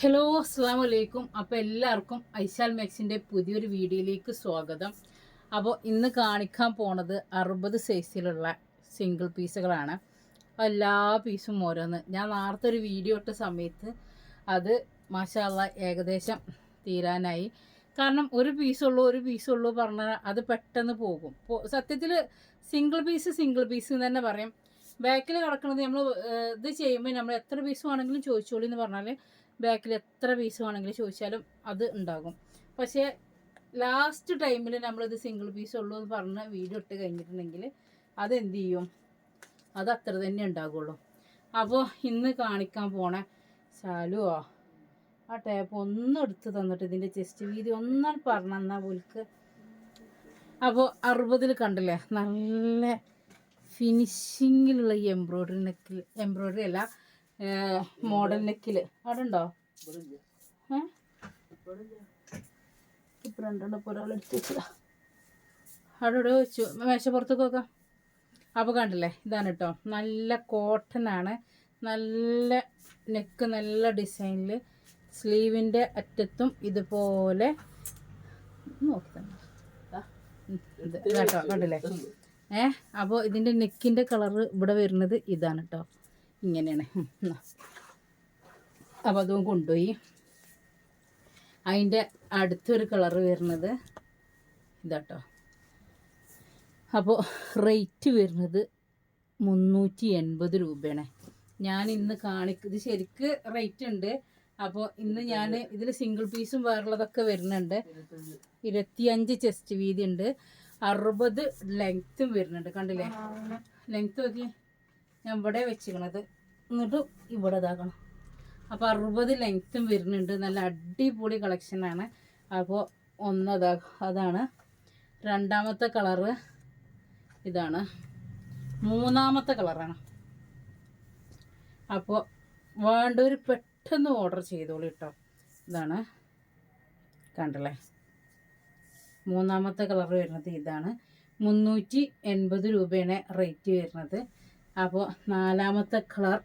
Hello അസ്സാം വലൈക്കും അപ്പോൾ എല്ലാവർക്കും ഐശാൽ മാക്സിന്റെ പുതിയൊരു വീഡിയോയിലേക്ക് സ്വാഗതം. അപ്പോൾ ഇന്ന് കാണിക്കാൻ പോണത് അറുപത് സൈസിലുള്ള സിംഗിൾ പീസുകളാണ് എല്ലാ പീസും ഓരോന്ന്. ഞാൻ നേരത്തെ ഒരു വീഡിയോ ഇട്ട സമയത്ത് അത് മാഷാള്ള ഏകദേശം തീരാനായി. കാരണം ഒരു പീസുള്ളൂ ഒരു പീസുള്ളൂ പറഞ്ഞാൽ അത് പെട്ടെന്ന് പോകും. സത്യത്തിൽ സിംഗിൾ പീസ് സിംഗിൾ പീസ് എന്ന് തന്നെ പറയും. ബാക്കിൽ കിടക്കുന്നത് നമ്മൾ ഇത് ചെയ്യുമ്പോൾ നമ്മൾ എത്ര പീസ് വേണമെങ്കിലും ചോദിച്ചോളൂ എന്ന് പറഞ്ഞാൽ ബാക്കിൽ എത്ര പീസ് വേണമെങ്കിലും ചോദിച്ചാലും അത് ഉണ്ടാകും. പക്ഷേ ലാസ്റ്റ് ടൈമിൽ നമ്മളിത് സിംഗിൾ പീസ് ഉള്ളൂ എന്ന് പറഞ്ഞ് വീഡിയോ ഇട്ട് കഴിഞ്ഞിട്ടുണ്ടെങ്കിൽ അതെന്ത് ചെയ്യും? അത് അത്ര തന്നെ ഉണ്ടാകുള്ളൂ. അപ്പോൾ ഇന്ന് കാണിക്കാൻ പോണ ശാലുവോ ആ ടേപ്പ് ഒന്നും എടുത്ത് തന്നിട്ട് ഇതിന്റെ ചെസ്റ്റ് വീതി ഒന്നാണ് പറഞ്ഞെന്നാൽ പോലിക്ക് അപ്പോൾ അറുപതിൽ കണ്ടില്ലേ? നല്ല ഫിനിഷിങ്ങിലുള്ള എംബ്രോയ്ഡറി നെക്കിൽ എംബ്രോയ്ഡറി അല്ല മോഡൽ നെക്കിൽ അവിടെ ഉണ്ടോ ഇപ്പം രണ്ടെണ്ണം ഇപ്പോൾ വെച്ചതാ. അവിടെ ഇവിടെ വെച്ചു. മേശപ്പുറത്തേക്ക് നോക്കാം. അപ്പോൾ കണ്ടില്ലേ? ഇതാണ് കേട്ടോ നല്ല കോട്ടൺ ആണ്. നല്ല നെക്ക് നല്ല ഡിസൈനിൽ സ്ലീവിന്റെ അറ്റത്തും ഇതുപോലെ നോക്കി തന്നെ. കേട്ടോ കണ്ടില്ലേ? അപ്പോൾ ഇതിന്റെ നെക്കിന്റെ കളറ് ഇവിടെ വരുന്നത് ഇതാണ് കേട്ടോ ഇങ്ങനെയാണ്. അപ്പം അപ്പോൾ അതും കൊണ്ടുപോയി. അതിന്റെ അടുത്തൊരു കളറ് വരുന്നത് ഇതാട്ടോ. അപ്പോൾ റേറ്റ് വരുന്നത് മുന്നൂറ്റി എൺപത് രൂപയാണ്. ഞാൻ ഇന്ന് കാണിക്ക ഇത് ശരിക്ക് റേറ്റ് ഉണ്ട്. അപ്പോൾ ഇന്ന് ഞാൻ ഇതിൽ സിംഗിൾ പീസും വേറുള്ളതൊക്കെ വരുന്നുണ്ട്. ഇരുപത്തിയഞ്ച് ചെസ്റ്റ് വീതി ഉണ്ട് അറുപത് ലെങ്ത്തും വരുന്നുണ്ട്. കണ്ടില്ലേ? ലെങ്ത്ത് നോക്കി ഞാൻ ഇവിടെ വെച്ചിക്കണത് എന്നിട്ട് ഇവിടെ ഇതാക്കണം. അപ്പോൾ അറുപത് ലെങ്ത്തും വരുന്നുണ്ട്. നല്ല അടിപൊളി കളക്ഷനാണ് അപ്പോൾ ഒന്നതാ അതാണ്. രണ്ടാമത്തെ കളറ് ഇതാണ്. മൂന്നാമത്തെ കളറാണ് അപ്പോൾ വേണ്ടവർ പെട്ടെന്ന് ഓർഡർ ചെയ്തോളൂ കേട്ടോ ഇതാണ്. കണ്ടല്ലേ? മൂന്നാമത്തെ കളർ വരുന്നത് ഇതാണ്. മുന്നൂറ്റി എൺപത് രൂപയാണ് റേറ്റ് വരുന്നത്. അപ്പോൾ നാലാമത്തെ കളർ.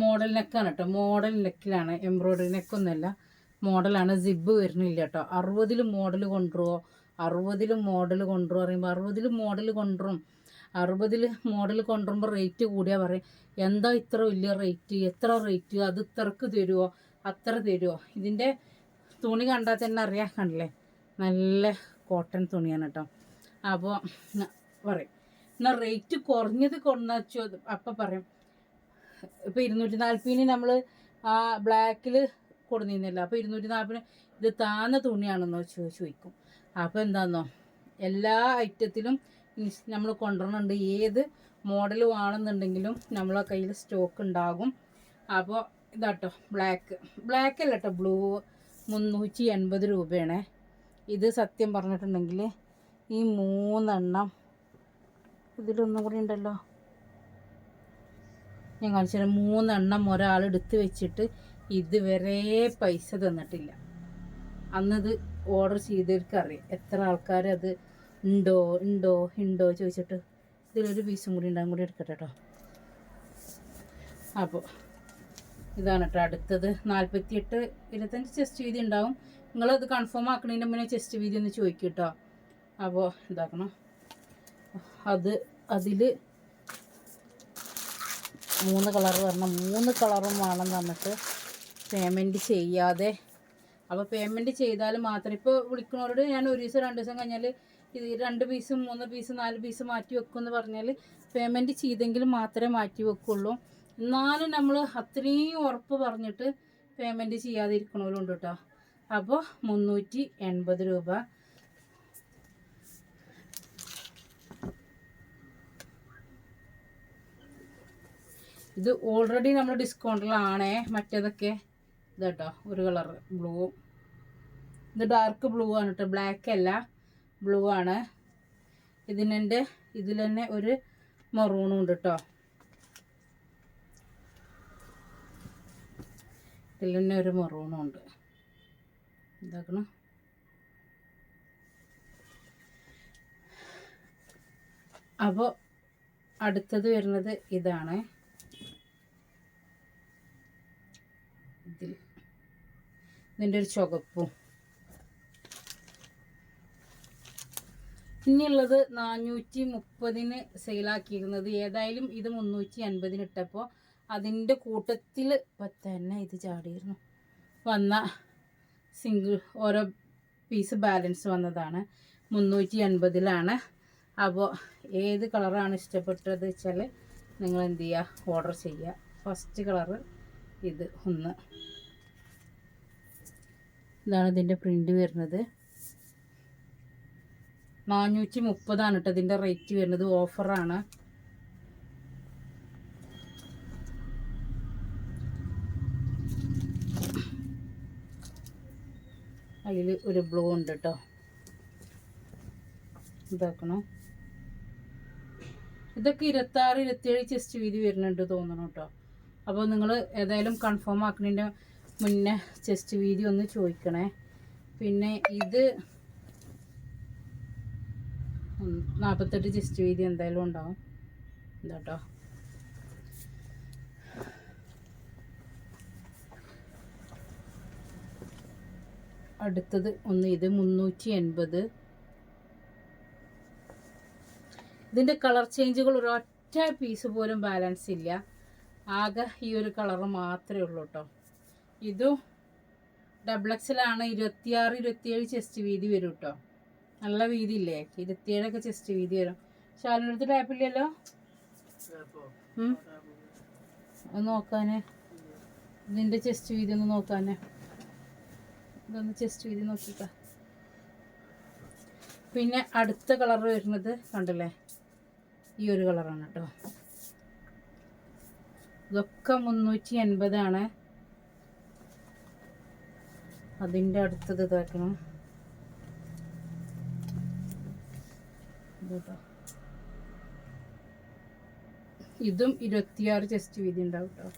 മോഡൽ നെക്കാണ് കേട്ടോ മോഡൽ നെക്കിലാണ് എംബ്രോയ്ഡറി നെക്കൊന്നുമല്ല. മോഡലാണ് സിബ് വരുന്നില്ല കേട്ടോ അറുപതിൽ മോഡൽ കൊണ്ടുവോ അറുപതിൽ മോഡൽ കൊണ്ടുവരും പറയുമ്പോൾ അറുപതിൽ മോഡൽ കൊണ്ടുവരും. അറുപതിൽ മോഡൽ കൊണ്ടുവരുമ്പോൾ റേറ്റ് കൂടിയാൽ പറയും. എന്താ ഇത്ര വലിയ റേറ്റ് എത്ര റേറ്റ് അത് ഇത്രക്ക് തരുമോ അത്ര തരുമോ ഇതിന്റെ തുണി കണ്ടാൽ തന്നെ അറിയാൻ കണ്ടല്ലേ? നല്ല കോട്ടൺ തുണിയാണ് കേട്ടോ അപ്പോൾ പറയും. എന്നാൽ റേറ്റ് കുറഞ്ഞത് കൊണ്ടുവച്ചോ അപ്പം പറയും. ഇപ്പോൾ ഇരുന്നൂറ്റി നാൽപ്പതിന് നമ്മൾ ആ ബ്ലാക്കിൽ കൊടുന്നിരുന്നില്ല. അപ്പോൾ ഇരുന്നൂറ്റി നാൽപ്പതിന് ഇത് താന്ന തുണിയാണെന്നോ ചോദിക്കും. അപ്പോൾ എന്താണെന്നോ എല്ലാ ഐറ്റത്തിലും നമ്മൾ കൊണ്ടുവരുന്നുണ്ട് ഏത് മോഡൽ വേണമെന്നുണ്ടെങ്കിലും നമ്മളെ കയ്യിൽ സ്റ്റോക്ക് ഉണ്ടാകും. അപ്പോൾ ഇതാട്ടോ ബ്ലാക്ക് ബ്ലാക്ക് അല്ല കേട്ടോ ബ്ലൂ മുന്നൂറ്റി എൺപത് രൂപയാണ്. ഇത് സത്യം പറഞ്ഞിട്ടുണ്ടെങ്കിൽ ഈ മൂന്നെണ്ണം ഇതിലൊന്നും കൂടി ഉണ്ടല്ലോ. ഞാൻ കാണിച്ചു മൂന്നെണ്ണം ഒരാൾ എടുത്ത് വെച്ചിട്ട് ഇതുവരെ പൈസ തന്നിട്ടില്ല. അന്നത് ഓർഡർ ചെയ്തവർക്ക് അറിയാം എത്ര ആൾക്കാർ അത് ഉണ്ടോ ഉണ്ടോ ഉണ്ടോ ചോദിച്ചിട്ട് ഇതിലൊരു പീസും കൂടി ഉണ്ടാകും കൂടി എടുക്കട്ടെ കേട്ടോ അപ്പോൾ ഇതാണ് കേട്ടോ അടുത്തത്. നാൽപ്പത്തിയെട്ട് ഇരുപത്തഞ്ച് ചെസ്റ്റ് വീതി ഉണ്ടാവും. നിങ്ങളത് കൺഫേം ആക്കണതിന്റെ മുന്നേ ചെസ്റ്റ് വീതി ഒന്ന് ചോദിക്കും കേട്ടോ അപ്പോൾ ഇതാക്കണം. അത് അതിൽ മൂന്ന് കളർ വരണം. മൂന്ന് കളറും വേണം നമുക്ക് പേയ്മെന്റ് ചെയ്യാതെ. അപ്പോൾ പേയ്മെന്റ് ചെയ്താൽ മാത്രം. ഇപ്പോൾ വിളിക്കുന്നവരോട് ഞാൻ ഒരു ദിവസം രണ്ട് ദിവസം കഴിഞ്ഞാൽ ഇത് രണ്ട് പീസും മൂന്ന് പീസ് നാല് പീസ് മാറ്റി വെക്കുമെന്ന് പറഞ്ഞാൽ പേയ്മെന്റ് ചെയ്തെങ്കിൽ മാത്രമേ മാറ്റി വെക്കുള്ളൂ. എന്നാലും നമ്മൾ അത്രയും ഉറപ്പ് പറഞ്ഞിട്ട് പേയ്മെന്റ് ചെയ്യാതെ ഇരിക്കണവരുണ്ട് കേട്ടോ അപ്പോൾ മുന്നൂറ്റി എൺപത് രൂപ. ഇത് ഓൾറെഡി നമ്മൾ ഡിസ്കൗണ്ടിലാണേ മറ്റേതൊക്കെ ഇതാട്ടോ ഒരു കളർ ബ്ലൂ ഇത് ഡാർക്ക് ബ്ലൂ ആണ് കേട്ടോ ബ്ലാക്ക് അല്ല ബ്ലൂ ആണ്. ഇതിനെ ഇതിൽ തന്നെ ഒരു മെറൂണും ഉണ്ട് കേട്ടോ ഇതിൽ തന്നെ ഒരു മെറൂണും ഉണ്ട് ഇതാക്കണം. അപ്പോൾ അടുത്തത് വരുന്നത് ഇതാണ്. ഇതിൽ. ഇതിന്റെ ഒരു ചുവപ്പും. ഇനിയുള്ളത് നാനൂറ്റി മുപ്പതിന് സെയിലാക്കിയിരുന്നത് ഏതായാലും ഇത് മുന്നൂറ്റി അൻപതിന് ഇട്ടപ്പോൾ അതിന്റെ കൂട്ടത്തിൽ തന്നെ ഇത് ചാടിയിരുന്നു. വന്ന സിംഗിൾ ഓരോ പീസ് ബാലൻസ് വന്നതാണ്. മുന്നൂറ്റി എൺപതിലാണ് അപ്പോൾ ഏത് കളറാണ് ഇഷ്ടപ്പെട്ടത് വെച്ചാൽ നിങ്ങൾ എന്ത് ചെയ്യുക ഓർഡർ ചെയ്യുക ഫസ്റ്റ് കളറ് ഇത് ഒന്ന്. ഇതാണ് ഇതിന്റെ പ്രിന്റ് വരുന്നത്. നാനൂറ്റി മുപ്പതാണ് കേട്ടോ ഇതിന്റെ റേറ്റ് വരുന്നത് ഓഫറാണ് അതിൽ ഒരു ബ്ലൂ ഉണ്ട് കേട്ടോ ഇതാക്കണം? ഇതൊക്കെ ഇരുപത്താറ് ഇരുപത്തിയേഴ് ചെസ്റ്റ് വീതി വരുന്നുണ്ട് തോന്നണം കേട്ടോ അപ്പോൾ നിങ്ങൾ ഏതായാലും കൺഫേം ആക്കുന്നതിന്റെ മുന്നേ ചെസ്റ്റ് വീതി ഒന്ന് ചോദിക്കണേ. പിന്നെ ഇത് നാൽപ്പത്തെട്ട് ചെസ്റ്റ് വീതി എന്തായാലും ഉണ്ടാവും. എന്താട്ടോ അടുത്തത് ഒന്ന് ഇത് മുന്നൂറ്റി എൺപത് ഇതിന്റെ കളർ ചേഞ്ചുകൾ ഒരൊറ്റ പീസ് പോലും ബാലൻസ് ഇല്ല. ആകെ ഈ ഒരു കളർ മാത്രമേ ഉള്ളൂ കേട്ടോ ഇതും ഡബിൾ എക്സിലാണ് ഇരുപത്തിയാറ് ഇരുപത്തിയേഴ് ചെസ്റ്റ് വീതി വരും കേട്ടോ നല്ല വീതി ഇല്ലേ? ഇരുപത്തിയേഴൊക്കെ ചെസ്റ്റ് വീതി വരും. ശാലിനടുത്ത് ടാപ്പില്ലല്ലോ നോക്കാനേ. ഇതിന്റെ ചെസ്റ്റ് വീതി ഒന്ന് നോക്കാനേ. ഇതൊന്ന് ചെസ്റ്റ് വീതി നോക്കിക്ക. പിന്നെ അടുത്ത കളർ വരുന്നത് കണ്ടില്ലേ? ഈ ഒരു കളറാണ് കേട്ടോ. ഇതൊക്കെ മുന്നൂറ്റി എൺപതാണ് അതിന്റെ അടുത്തത് ഇതാക്കണം. ഇത് ഇരുപത്തിയാറ് ചെസ്റ്റ് വീതി ഉണ്ടാവും കേട്ടോ.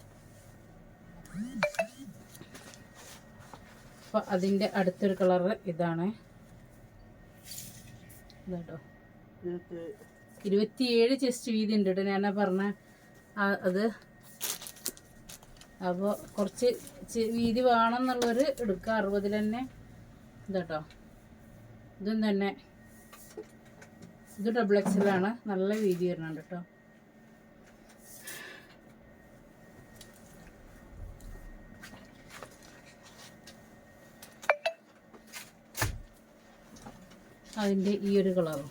അപ്പൊ അതിന്റെ അടുത്തൊരു കളറ് ഇതാണ്. ഇതാട്ടോ ഇരുപത്തിയേഴ് ചെസ്റ്റ് വീതി ഉണ്ട് കേട്ടോ ഞാനാ പറഞ്ഞ ആ- അത്. അപ്പോൾ കുറച്ച് വീതി വേണം എന്നുള്ളവർ എടുക്കുക അറുപതിൽ തന്നെ ഇതാട്ടോ ഇതും തന്നെ. ഇത് ഡബിൾ എക്സലാണ് നല്ല വീതി വരുന്നുണ്ട് കേട്ടോ. അതിന്റെ ഈ ഒരു കളറും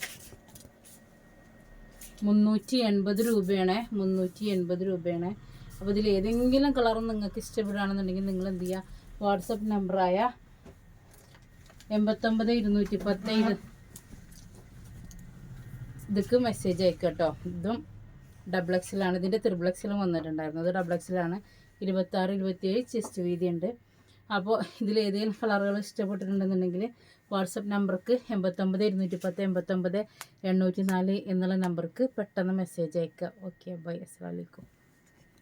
മുന്നൂറ്റി എൺപത് രൂപയാണ് മുന്നൂറ്റി എൺപത് രൂപയാണ്. അപ്പോൾ ഇതിൽ ഏതെങ്കിലും കളർ നിങ്ങൾക്ക് ഇഷ്ടപ്പെടുകയാണെന്നുണ്ടെങ്കിൽ നിങ്ങൾ എന്ത് ചെയ്യുക? വാട്സപ്പ് നമ്പറായ എൺപത്തൊമ്പത് ഇരുന്നൂറ്റി പത്ത് ഇത് ഇതൊക്കെ മെസ്സേജ് അയക്കുക കേട്ടോ. ഇതും ഡബിൾ എക്സിലാണ് ഇതിന്റെ ത്രിബിൾ എക്സിലും അത് ഡബിൾ എക്സിലാണ് ഇരുപത്താറ് ഇരുപത്തിയേഴ് ചെസ്റ്റ് വീതി ഉണ്ട് അപ്പോൾ ഇതിൽ ഏതെങ്കിലും കളറുകൾ ഇഷ്ടപ്പെട്ടിട്ടുണ്ടെന്നുണ്ടെങ്കിൽ വാട്സപ്പ് നമ്പർക്ക് എൺപത്തൊമ്പത് ഇരുന്നൂറ്റി പത്ത് എൺപത്തൊമ്പത് എണ്ണൂറ്റി നാല് എന്നുള്ള നമ്പർക്ക് പെട്ടെന്ന് മെസ്സേജ് അയക്കുക. ഓക്കെ ബൈ അസ്സാം വലൈക്കും